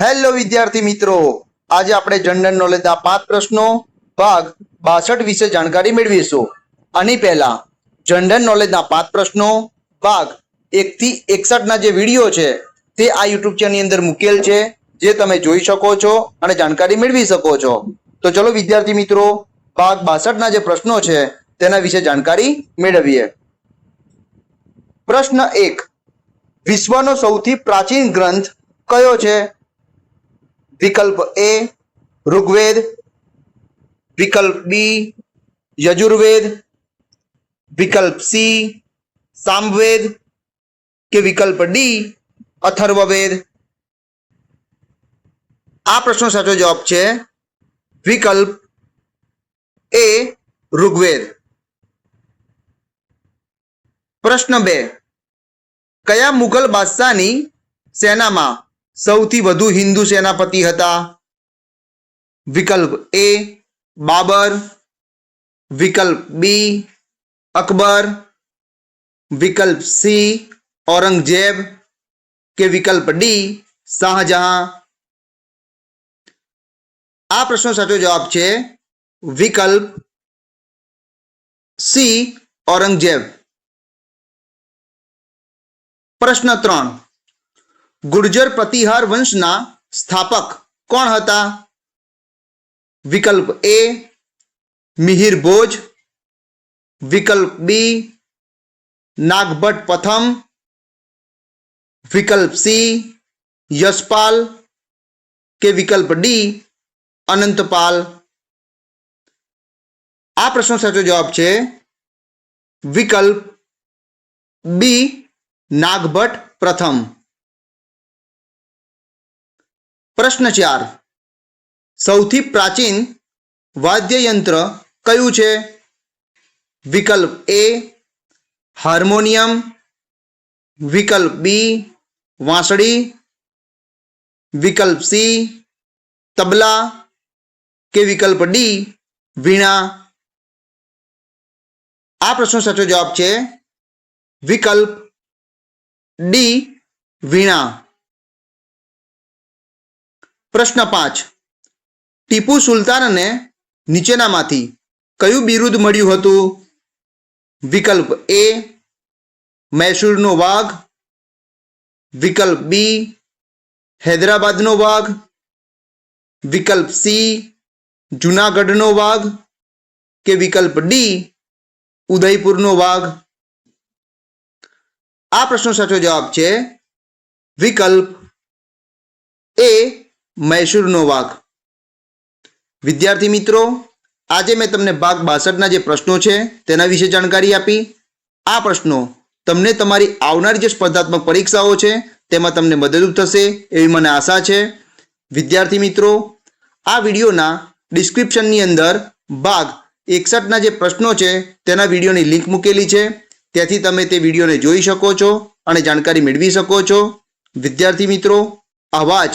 Hello વિદ્યાર્થી મિત્રો. આજે આપણે જનરલ નોલેજના પાંચ પ્રશ્નો, ભાગ બાસઠ વિશે જાણકારી મેળવીશું. આની પહેલા જનરલ નોલેજના પાંચ પ્રશ્નો, ભાગ એકથી એકસઠના જે વીડિયો છે, તે આ યુટ્યુબ ચેનલની અંદર મૂકેલ છે, જે તમે જોઈ શકો છો અને જાણકારી મેળવી શકો છો. તો ચલો, વિદ્યાર્થી મિત્રો, ભાગ બાસઠના જે પ્રશ્નો છે, તેના વિશે જાણકારી મેળવીએ. પ્રશ્ન એક. વિશ્વનો સૌથી પ્રાચીન ગ્રંથ કયો છે? વિકલ્પ એ ઋગ્વેદ, વિકલ્પ બી યજુર્વેદ, વિકલ્પ સી સામવેદ કે વિકલ્પ ડી અથર્વવેદ. આ પ્રશ્નો સાચો જવાબ છે વિકલ્પ એ ઋગ્વેદ. પ્રશ્ન બે, કયા મુઘલ બાદશાહની સેનામાં સૌથી વધુ હિન્દુ સેનાપતિ હતા. વિકલ્પ એ બાબર, વિકલ્પ બી અકબર, વિકલ્પ સી ઔરંગઝેબ કે વિકલ્પ ડી શાહજહાં. આ પ્રશ્નો સાચો જવાબ છે વિકલ્પ સી ઔરંગઝેબ. પ્રશ્ન ત્રણ. ગુર્જર પ્રતિહાર વંશના સ્થાપક કોણ હતા વિકલ્પ એ મિહિર ભોજ વિકલ્પ બી નાગભટ્ટ પ્રથમ વિકલ્પ સી યશપાલ કે વિકલ્પ ડી અનંતપાલ આ પ્રશ્નો સાચો જવાબ છે વિકલ્પ બી નાગભટ્ટ પ્રથમ પ્રશ્ન ચાર. સૌથી પ્રાચીન વાદ્યયંત્ર કયું છે? વિકલ્પ એ, હાર્મોનિયમ. વિકલ્પ બી, વાંસળી. વિકલ્પ સી, તબલા. કે વિકલ્પ ડી, વીણા. આ પ્રશ્નો સાચો જવાબ છે વિકલ્પ ડી, વીણા. પ્રશ્ન પાંચ. ટીપુ સુલતાનને નીચેનામાંથી કયું બિરુદ મળ્યું હતું? વિકલ્પ એ, મૈસૂરનો વાઘ. વિકલ્પ બી, હૈદરાબાદનો વાઘ. વિકલ્પ સી, જુનાગઢનો વાઘ કે વિકલ્પ ડી, ઉદયપુરનો વાઘ? આ પ્રશ્નો સાચો જવાબ છે વિકલ્પ એ મૈસૂરનો વાઘ. વિદ્યાર્થી મિત્રો, આજે મેં તમને ભાગ બાસઠના જે પ્રશ્નો છે તેના વિશે જાણકારી આપી. આ પ્રશ્નો તમને તમારી આવનારી જે સ્પર્ધાત્મક પરીક્ષાઓ છે તેમાં તમને મદદરૂપ થશે એવી મને આશા છે. વિદ્યાર્થી મિત્રો, આ વિડીયોના ડિસ્ક્રિપ્શનની અંદર ભાગ એકસઠના જે પ્રશ્નો છે તેના વિડીયોની લિંક મૂકેલી છે. ત્યાંથી તમે તે વિડીયોને જોઈ શકો છો અને જાણકારી મેળવી શકો છો. વિદ્યાર્થી મિત્રો, આવા જ